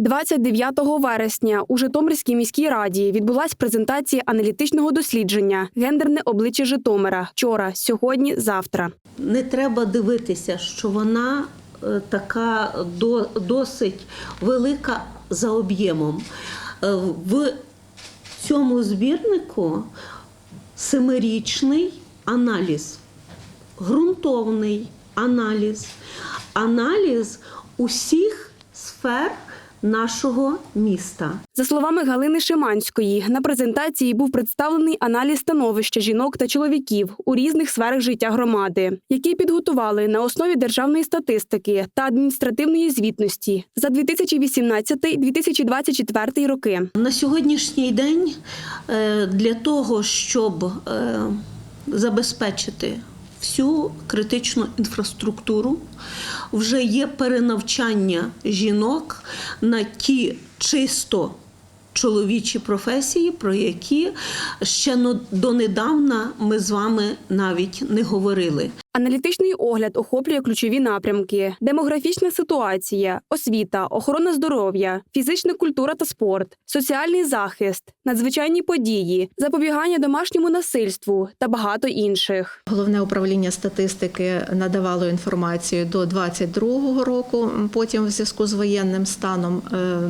29 вересня у Житомирській міській раді відбулась презентація аналітичного дослідження Гендерне обличчя Житомира. Вчора, сьогодні, завтра. не треба дивитися, що вона е, така до, досить велика за об'ємом. Е, В цьому збірнику семирічний аналіз, ґрунтовний аналіз, аналіз усіх сфер нашого міста. За словами Галини Шиманської, на презентації був представлений аналіз становища жінок та чоловіків у різних сферах життя громади, які підготували на основі державної статистики та адміністративної звітності за 2018-2024 роки. На сьогоднішній день е, для того, щоб е, забезпечити всю критичну інфраструктуру, вже є перенавчання жінок на ті чисто чоловічі професії, про які ще донедавна ми з вами навіть не говорили. Аналітичний огляд охоплює ключові напрямки: демографічна ситуація, освіта, охорона здоров'я, фізична культура та спорт, соціальний захист, надзвичайні події, запобігання домашньому насильству та багато інших. Головне управління статистики надавало інформацію до 22-го року. Потім, в зв'язку з воєнним станом, е,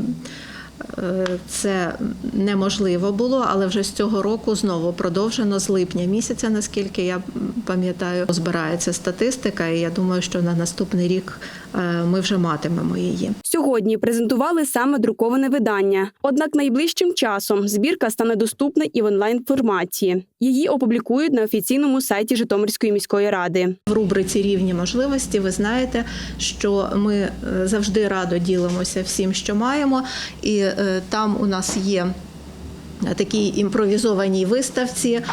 це неможливо було, але вже з цього року знову продовжено з липня місяця, наскільки я пам'ятаю, збирається статистика, і я думаю, що на наступний рік е, ми вже матимемо її. Сьогодні презентували саме друковане видання. Однак найближчим часом збірка стане доступна і в онлайн форматі. Її опублікують на офіційному сайті Житомирської міської ради. В рубриці рівні можливості ви знаєте, що ми е, завжди радо ділимося всім, що маємо, і е, там у нас є. Такій імпровізованій виставці е,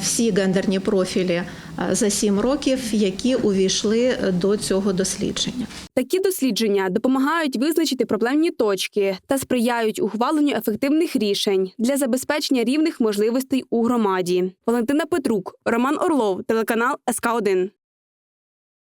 всі гендерні профілі е, за сім років, які увійшли до цього дослідження. Такі дослідження допомагають визначити проблемні точки та сприяють ухваленню ефективних рішень для забезпечення рівних можливостей у громаді. Валентина Петрук, Роман Орлов, телеканал СК 1